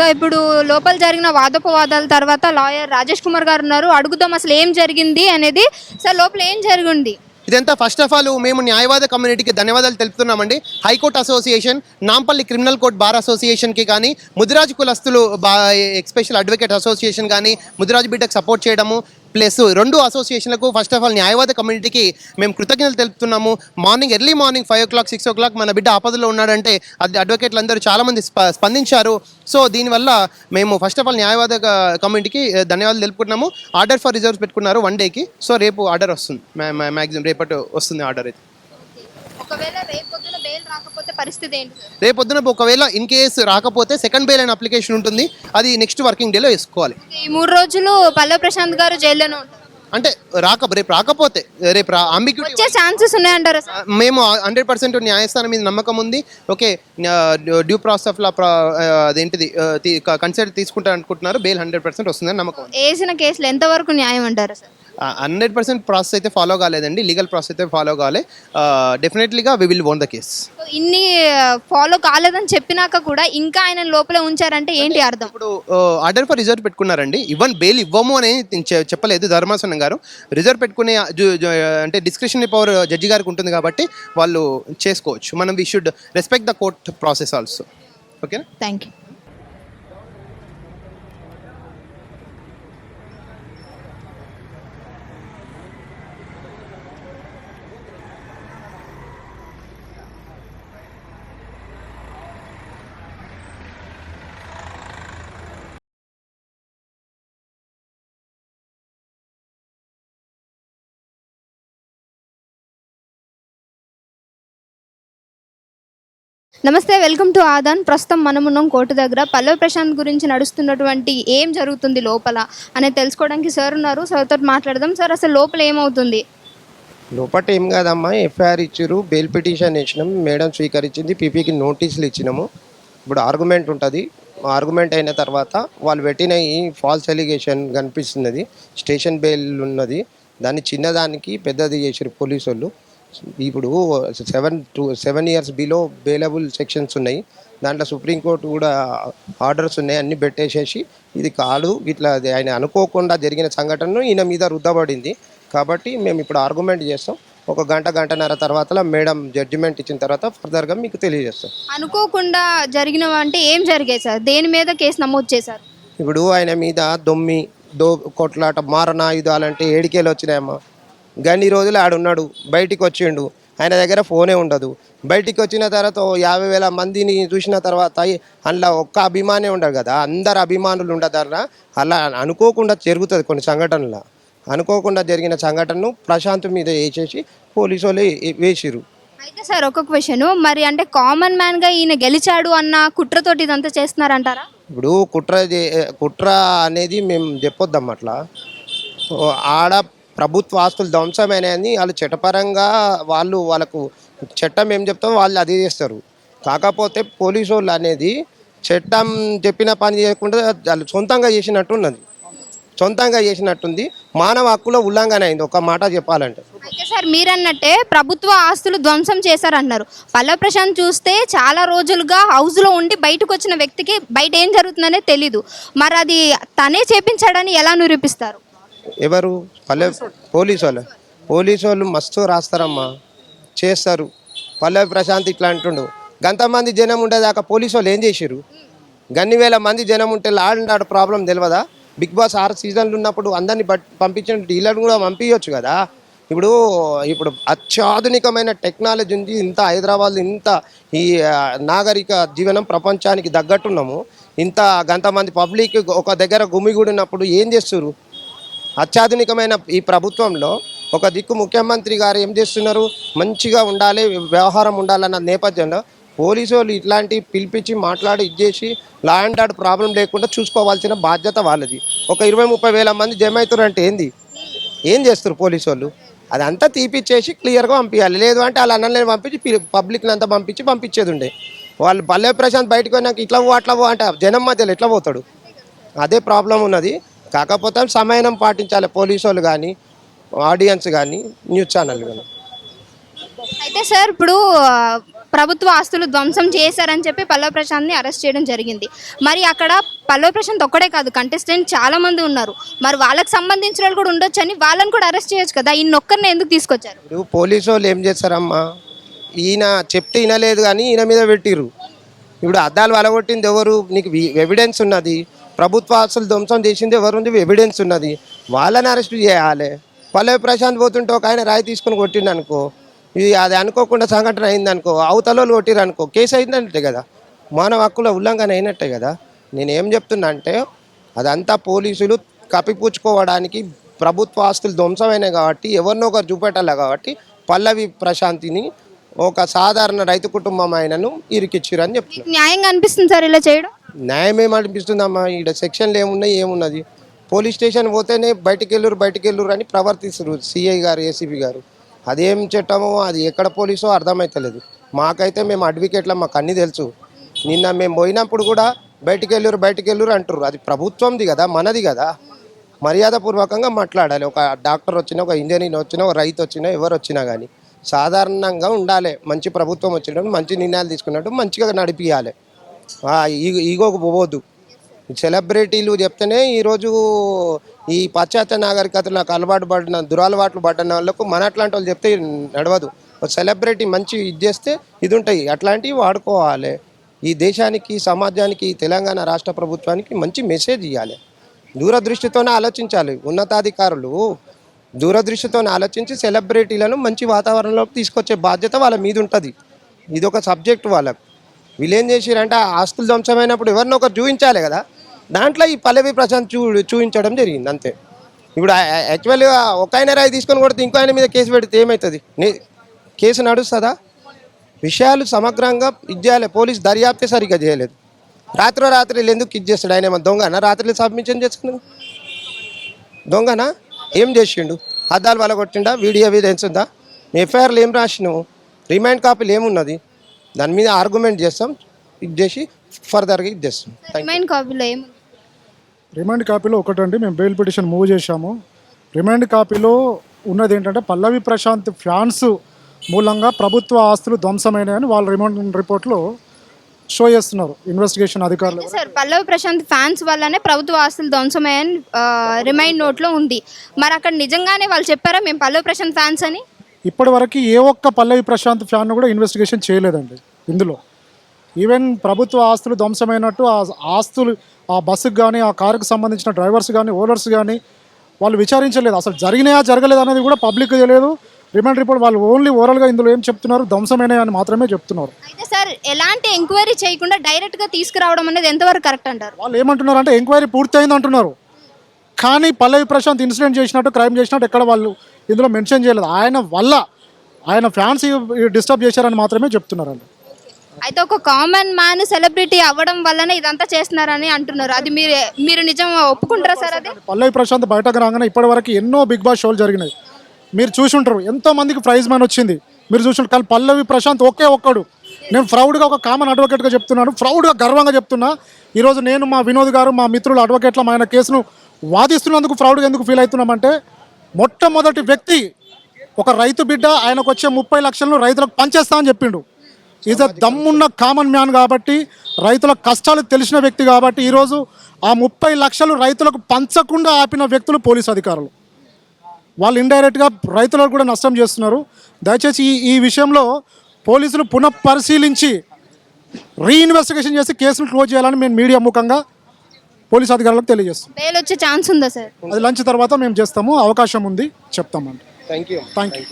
So ఇప్పుడు లోపల జరిగిన వాదోపవాదాల తర్వాత లాయర్ రాజేష్ కుమార్ గారు ఉన్నారు. అడుగుదాం అసలు ఏం జరిగింది అనేది. సార్ లోపల ఏం జరిగింది? ఇదంతా ఫస్ట్ ఆఫ్ ఆల్ మేము న్యాయవాద కమ్యూనిటీకి ధన్యవాదాలు తెలుపుతున్నామండి. High court association Nampally criminal court bar అసోసియేషన్కి కానీ ముదిరాజు కులస్తులు బా ఎక్స్పెషల్ అడ్వకేట్ అసోసియేషన్ కానీ ముదిరాజు బిడ్డకు సపోర్ట్ చేయడము ప్లస్ రెండు అసోసియేషన్లకు ఫస్ట్ ఆఫ్ ఆల్ న్యాయవాద కమ్యూనిటీకి మేము కృతజ్ఞతలు తెలుపుతున్నాము. Morning early morning five o'clock six o'clock మన బిడ్డ ఆపదలో ఉన్నాడంటే అది అడ్వకేట్లు అందరూ చాలామంది స్ప స్పందించారు. సో దీనివల్ల మేము ఫస్ట్ ఆఫ్ ఆల్ న్యాయవాద కమ్యూనిటీకి eh, ధన్యవాదాలు తెలుపుకున్నాము. ఆర్డర్ ఫర్ రిజర్వ్స్ పెట్టుకున్నారు వన్ డేకి సో రేపు ఆర్డర్ వస్తుంది. మ్యాక్సిమం రేపటి వస్తుంది ఆర్డర్ అయితే. ఒకవేళ రేపు బెయిల్ రాకపోతే పరిస్థితి ఏంటి సార్? రేపు పొద్దున ఒకవేళ ఇన్ కేస్ రాకపోతే సెకండ్ బెయిల్ అయిన అప్లికేషన్ ఉంటుంది. అది నెక్స్ట్ వర్కింగ్ డేలో వేసుకోవాలి. ఈ మూడు రోజులు పల్లవి ప్రశాంత్ గారు జైల్లోనే ఉంటారు. అంటే రాక రేపు రాకపోతే రేపు అంబిక్యూటీ వచ్చే ఛాన్సెస్ ఉన్నాయంటారా మేము హండ్రెడ్ పర్సెంట్ న్యాయస్థానం మీద నమ్మకం ఉంది. Okay due process of law అదేంటిది కన్సిడర్ తీసుకుంటా అనుకుంటున్నారు బెయిల్ హండ్రెడ్ పర్సెంట్ వస్తుందని నమ్మకం వేసిన కేసులు ఎంతవరకు న్యాయం అంటారు సార్? హండ్రెడ్ పర్సెంట్ ప్రాసెస్ అయితే ఫాలో కాలేదండి. లీగల్ ప్రాసెస్ అయితే ఫాలో కాలే. డెఫినెట్లీగా we will own the case ఇన్ని ఫాలో కాలేదని చెప్పినాక కూడా ఇంకా ఆయన లోపలే ఉంచారంటే ఏంటి అర్థం? ఇప్పుడు ఆర్డర్ ఫర్ రిజర్వ్ పెట్టుకున్నారండి. ఈవెన్ బెయిల్ ఇవ్వము అని చెప్పలేదు ధర్మాసనం గారు. రిజర్వ్ పెట్టుకునే అంటే డిస్క్రిప్షన్ పవర్ జడ్జి గారికి ఉంటుంది కాబట్టి వాళ్ళు చేసుకోవచ్చు. మనం we should respect the court process also ఓకేనా థ్యాంక్ యూ నమస్తే వెల్కమ్ టు ఆదాన్. ప్రస్తుతం మనం ఉన్నాం కోర్టు దగ్గర. పల్లవ ప్రశాంత్ గురించి నడుస్తున్నటువంటి ఏం జరుగుతుంది లోపల అనేది తెలుసుకోవడానికి సార్ ఉన్నారు. సార్తో మాట్లాడదాం. సార్ అసలు లోపల ఏమవుతుంది? లోపట ఏం కాదమ్మా ఎఫ్ఐఆర్ ఇచ్చారు బెయిల్ పిటిషన్ ఇచ్చినాం మేడం స్వీకరించింది పీపీకి నోటీసులు ఇచ్చినాము. ఇప్పుడు ఆర్గ్యుమెంట్ ఉంటుంది. ఆర్గ్యుమెంట్ అయిన తర్వాత వాళ్ళు పెట్టిన ఈ ఫాల్స్ ఎలిగేషన్ కనిపిస్తున్నది స్టేషన్ బెయిల్ ఉన్నది. దాన్ని చిన్నదానికి పెద్దది చేసారు పోలీసు వాళ్ళు ఇప్పుడు seven to seven years below bailable sections ఉన్నాయి. దాంట్లో సుప్రీంకోర్టు కూడా ఆర్డర్స్ ఉన్నాయి అన్ని పెట్టేసేసి ఇది కాదు ఇట్లా ఆయన అనుకోకుండా జరిగిన సంఘటనను ఈయన మీద రుద్దబడింది. కాబట్టి మేము ఇప్పుడు ఆర్గ్యుమెంట్ చేస్తాం. ఒక గంట గంటన్నర తర్వాత మేడం జడ్జిమెంట్ ఇచ్చిన తర్వాత ఫర్దర్గా మీకు తెలియజేస్తాం. అనుకోకుండా జరిగినవి అంటే ఏం జరిగాయి సార్? దేని మీద కేసు నమోదు చేశారు? ఇప్పుడు ఆయన మీద దొమ్మి దో కొట్లాట మారణాయుధాలంటే ఏడికేలు వచ్చినాయమ్మా. గన్ని రోజులు ఆడున్నాడు బయటికి వచ్చిండు. ఆయన దగ్గర ఫోనే ఉండదు. బయటికి వచ్చిన తర్వాత యాభై వేల మందిని చూసిన తర్వాత అందులో ఒక్క అభిమానే ఉండదు కదా. అందరు అభిమానులు ఉండదన్న అలా అనుకోకుండా జరుగుతుంది కొన్ని సంఘటనలు. అనుకోకుండా జరిగిన సంఘటనను ప్రశాంత్ మీద వేసేసి పోలీసు వాళ్ళు వేసిరు అయితే సార్ ఒక క్వశ్చన్. మరి అంటే కామన్ మ్యాన్గా ఈయన గెలిచాడు అన్న కుట్రతోటి ఇదంతా చేస్తున్నారంటారా? ఇప్పుడు కుట్ర కుట్ర అనేది మేము చెప్పొద్దాం అట్లా. ఆడ ప్రభుత్వ ఆస్తులు ధ్వంసమైనాయని వాళ్ళు చట్టపరంగా వాళ్ళు వాళ్ళకు చట్టం ఏం చెప్తామో వాళ్ళు అది చేస్తారు. కాకపోతే పోలీసు వాళ్ళు అనేది చట్టం చెప్పిన పని చేయకుండా వాళ్ళు సొంతంగా చేసినట్టు ఉన్నది సొంతంగా చేసినట్టుంది. మానవ హక్కుల ఉల్లంఘన అయింది. ఒక మాట చెప్పాలంటే. అయితే సార్ మీరన్నట్టే ప్రభుత్వ ఆస్తులు ధ్వంసం చేశారన్నారు. పల్లవ ప్రశాంత్ చూస్తే చాలా రోజులుగా హౌస్లో ఉండి బయటకు వచ్చిన వ్యక్తికి బయట ఏం జరుగుతుందనే తెలీదు. మరి అది తనే చేపించాడని ఎలా నిరూపిస్తారు? ఎవరు? పల్లె పోలీసు వాళ్ళు పోలీసు వాళ్ళు మస్తు రాస్తారమ్మా. చేస్తారు. పల్లె ప్రశాంత్ ఇట్లా అంటుండు. గంతమంది జనం ఉండేదాకా పోలీసు వాళ్ళు ఏం చేసిరు గన్ని వేల మంది జనం ఉంటే లాడ్ ప్రాబ్లం తెలియదా బిగ్ బాస్ ఆరు సీజన్లు ఉన్నప్పుడు అందరిని పంపించిన డీలర్ని కూడా పంపించవచ్చు కదా? ఇప్పుడు ఇప్పుడు అత్యాధునికమైన టెక్నాలజీ ఉంది. ఇంత హైదరాబాద్ ఇంత ఈ నాగరిక జీవనం ప్రపంచానికి తగ్గట్టున్నాము. ఇంత గంతమంది పబ్లిక్ ఒక దగ్గర గుమిగూడినప్పుడు ఏం చేస్తారు అత్యాధునికమైన ఈ ప్రభుత్వంలో ఒక దిక్కు ముఖ్యమంత్రి గారు ఏం చేస్తున్నారు? మంచిగా ఉండాలి వ్యవహారం ఉండాలన్న నేపథ్యంలో పోలీసు వాళ్ళు ఇట్లాంటి పిలిపించి మాట్లాడి ఇచ్చేసి లా అండ్ ఆర్డర్ ప్రాబ్లం లేకుండా చూసుకోవాల్సిన బాధ్యత వాళ్ళది. ఒక ఇరవై ముప్పై వేల మంది జమ అంటే ఏంది? ఏం చేస్తారు పోలీసు వాళ్ళు అదంతా తీపిచ్చేసి క్లియర్గా పంపించాలి లేదు అంటే వాళ్ళ అన్నలేని పంపించి పబ్లిక్ని అంతా పంపించి పంపించేది ఉండే. వాళ్ళు పల్లె ప్రశాంత్ బయటకు పోయినాక ఇట్లా పో అట్లా పో అంటే జనం మధ్యలో ఎట్లా పోతాడు? అదే ప్రాబ్లం ఉన్నది. కాకపోతే సమయం పాటించాలి పోలీసు వాళ్ళు కానీ ఆడియన్స్ కానీ న్యూస్ ఛానల్ కానీ. అయితే సార్ ఇప్పుడు ప్రభుత్వ ఆస్తులు ధ్వంసం చేశారని చెప్పి పల్లవ ప్రశాంత్ని అరెస్ట్ చేయడం జరిగింది. మరి అక్కడ పల్లవ ప్రశాంత్ ఒక్కడే కాదు కంటెస్టెంట్ చాలా మంది ఉన్నారు. మరి వాళ్ళకి సంబంధించిన వాళ్ళు కూడా ఉండొచ్చని వాళ్ళని కూడా అరెస్ట్ చేయొచ్చు కదా? ఈయన ఒక్కరిని ఎందుకు తీసుకొచ్చారు? ఇప్పుడు పోలీసు వాళ్ళు ఏం చేస్తారమ్మా? ఈయన చెప్తే వినలేదు కానీ ఈయన మీద పెట్టిర్రు. ఇప్పుడు అద్దాలు వలగొట్టింది ఎవరు? నీకు ఎవిడెన్స్ ఉన్నది. ప్రభుత్వ ఆస్తులు ధ్వంసం చేసింది ఎవరు ఉంది ఎవిడెన్స్ ఉన్నది. వాళ్ళని అరెస్ట్ చేయాలి. పల్లవి ప్రశాంత్ పోతుంటే ఒక ఆయన రాయి తీసుకొని కొట్టిండు అనుకో. ఇది అది అనుకోకుండా సంఘటన అయింది అనుకో. అవతల కొట్టిరు అనుకో. కేసు అయిందంటే కదా. మానవ హక్కుల ఉల్లంఘన అయినట్టే కదా. నేను ఏం చెప్తున్నా అంటే అదంతా పోలీసులు కప్పిపుచ్చుకోవడానికి ప్రభుత్వ ఆస్తులు ధ్వంసమైనాయి కాబట్టి ఎవరినో ఒకరు చూపెట్టాలి కాబట్టి పల్లవి ప్రశాంతిని ఒక సాధారణ రైతు కుటుంబం ఆయనను ఇరికిచ్చిరు అని చెప్తున్నారు న్యాయంగా అనిపిస్తుంది సార్ ఇలా చేయడం? న్యాయం ఏమనిపిస్తుందమ్మా ఈడ సెక్షన్లు ఏమున్నాయి ఏమున్నది? పోలీస్ స్టేషన్ పోతేనే బయటికి వెళ్ళరు బయటికి వెళ్ళరు అని ప్రవర్తిస్తారు సిఐ గారు ఏసీబీ గారు. అదేం చట్టమో అది ఎక్కడ పోలీసో అర్థమవుతలేదు మాకైతే మేము అడ్వకేట్ల మాకు అన్నీ తెలుసు. నిన్న మేము పోయినప్పుడు కూడా బయటికి వెళ్ళరు బయటికి వెళ్ళరు అంటారు అది ప్రభుత్వంది కదా మనది కదా. మర్యాదపూర్వకంగా మాట్లాడాలి. ఒక డాక్టర్ వచ్చినా ఒక ఇంజనీర్ వచ్చినా ఒక రైతు వచ్చినా ఎవరు వచ్చినా కానీ సాధారణంగా ఉండాలి. మంచి ప్రభుత్వం వచ్చినప్పుడు మంచి నిర్ణయాలు తీసుకున్నట్టు మంచిగా నడిపియాలి. ఈగోకు పోవద్దు. సెలబ్రిటీలు చెప్తేనే ఈరోజు ఈ పాశ్చాత్య నాగరికతలకు అలవాటు పడిన దురలవాట్లు పడిన వాళ్ళకు మన అట్లాంటి వాళ్ళు చెప్తే నడవదు. ఒక సెలబ్రిటీ మంచి ఇది చేస్తే ఇది ఉంటాయి అట్లాంటివి వాడుకోవాలి. ఈ దేశానికి సమాజానికి తెలంగాణ రాష్ట్ర ప్రభుత్వానికి మంచి మెసేజ్ ఇవ్వాలి దూరదృష్టితోనే ఆలోచించాలి. ఉన్నతాధికారులు దూరదృష్టితోనే ఆలోచించి సెలబ్రిటీలను మంచి వాతావరణంలోకి తీసుకొచ్చే బాధ్యత వాళ్ళ మీద ఉంటుంది ఇది ఒక సబ్జెక్ట్ వాళ్ళకు. వీళ్ళు ఏం చేసారంటే ఆస్తులు ధ్వంసమైనప్పుడు ఎవరినో ఒకరు చూపించాలి కదా. దాంట్లో ఈ పల్లవి ప్రశాంత్ చూ చూపించడం జరిగింది అంతే. ఇప్పుడు యాక్చువల్గా ఒక ఆయన రాయి తీసుకొని కొడితే ఇంకో ఆయన మీద కేసు పెడితే ఏమవుతుంది నే- కేసు నడుస్తుందా? విషయాలు సమగ్రంగా ఇది పోలీస్ దర్యాప్తే సరిగ్గా చేయలేదు. రాత్రి రాత్రి ఎందుకు ఇది చేస్తాడు? ఆయన ఏమన్నా దొంగనా? రాత్రి సబ్మిషన్ చేసుకున్నాడు. దొంగనా? ఏం చేసిండు? అద్దాలు వల కొట్టిండా వీడియో ఎవిడెన్స్ ఉందా ఎఫ్ఐఆర్లు ఏం రాసినావు? రిమైండ్ కాపీలు ఏమున్నది? దాని మీద ఆర్గ్యుమెంట్ చేస్తాం. ఇది చేసి ఫర్దర్గా ఇది చేస్తాం. రిమైండ్ కాపీలో ఏముంది రిమాండ్ కాపీలో ఒకటండి మేము బెయిల్ పిటిషన్ మూవ్ చేశాము. రిమాండ్ కాపీలో ఉన్నది ఏంటంటే పల్లవి ప్రశాంత్ ఫ్యాన్స్ మూలంగా ప్రభుత్వ ఆస్తులు ధ్వంసమైనాయని వాళ్ళ రిమాండ్ రిపోర్ట్లో షో చేస్తున్నారు ఇన్వెస్టిగేషన్ అధికారులు. సార్ పల్లవి ప్రశాంత్ ఫ్యాన్స్ వల్లనే ప్రభుత్వ ఆస్తులు ధ్వంసమయ్యని ఆ, రిమైండ్ నోట్లో ఉంది. మరి అక్కడ నిజంగానే వాళ్ళు చెప్పారా మేము పల్లవి ప్రశాంత్ ఫ్యాన్స్ అని? ఇప్పటి వరకు ఏ ఒక్క పల్లవి ప్రశాంత్ ఫ్యాన్ కూడా ఇన్వెస్టిగేషన్ చేయలేదండి ఇందులో. ఈవెన్ ప్రభుత్వ ఆస్తులు ధ్వంసమైనట్టు ఆ ఆస్తులు ఆ బస్సుకు కానీ ఆ కారుకు సంబంధించిన డ్రైవర్స్ కానీ ఓనర్స్ కానీ వాళ్ళు విచారించలేదు. అసలు జరిగినాయా జరగలేదు అనేది కూడా పబ్లిక్ తెలియదు. రిమాండ్ రిపోర్ట్ వాళ్ళు ఓన్లీ ఓవరాల్గా ఇందులో ఏం చెప్తున్నారు ధ్వంసమైనాయి అని మాత్రమే చెప్తున్నారు. అయితే సార్ ఎలాంటి ఎంక్వైరీ చేయకుండా డైరెక్ట్గా తీసుకురావడం అనేది ఎంతవరకు కరెక్ట్ అంటారు? వాళ్ళు ఏమంటున్నారు అంటే ఎంక్వైరీ పూర్తయింది అంటున్నారు కానీ పల్లవి ప్రశాంత్ ఇన్సిడెంట్ చేసినట్టు క్రైమ్ చేసినట్టు ఎక్కడ వాళ్ళు ఇందులో మెన్షన్ చేయలేదు. ఆయన వల్ల ఆయన ఫ్యాన్స్ డిస్టర్బ్ చేశారని మాత్రమే చెప్తున్నారండి అయితే ఒక కామన్ మ్యాన్ సెలబ్రిటీ అవ్వడం వల్లనే ఇదంతా చేస్తున్నారని అంటున్నారు. అది మీరు మీరు నిజం ఒప్పుకుంటారా సార్ అది? పల్లవి ప్రశాంత్ బయటకు రాగానే ఇప్పటివరకు ఎన్నో బిగ్ బాస్ షోలు జరిగినాయి. మీరు చూసి ఉంటారు ఎంతో మందికి ప్రైజ్ మ్యాన్ వచ్చింది. మీరు చూసి ఉంటారు కానీ పల్లవి ప్రశాంత్ ఒకే ఒక్కడు. నేను ప్రౌడ్గా ఒక కామన్ అడ్వకేట్గా చెప్తున్నాను. ప్రౌడ్గా గర్వంగా చెప్తున్నా. ఈరోజు నేను మా వినోద్ గారు మా మిత్రులు అడ్వకేట్ల ఆయన కేసును వాదిస్తున్నందుకు ప్రౌడ్గా ఎందుకు ఫీల్ అవుతున్నామంటే మొట్టమొదటి వ్యక్తి ఒక రైతు బిడ్డ ఆయనకు వచ్చే ముప్పై లక్షలను రైతులకు పంచేస్తా అని చెప్పిండు. ఈజ్ దమ్మున్న కామన్ మ్యాన్ కాబట్టి రైతుల కష్టాలు తెలిసిన వ్యక్తి కాబట్టి ఈరోజు ఆ ముప్పై లక్షలు రైతులకు పంచకుండా ఆపిన వ్యక్తులు పోలీసు అధికారులు. వాళ్ళు ఇండైరెక్ట్గా రైతులకు కూడా నష్టం చేస్తున్నారు. దయచేసి ఈ ఈ విషయంలో పోలీసులు పునఃపరిశీలించి రీఇన్వెస్టిగేషన్ చేసి కేసులు క్లోజ్ చేయాలని మేము మీడియా ముఖంగా పోలీస్ అధికారులకు తెలియజేస్తాం. బెయిల్ వచ్చే ఛాన్స్ ఉందా సార్? అది లంచ్ తర్వాత మేము చేస్తాము అవకాశం ఉంది చెప్తామండి. Thank you thank you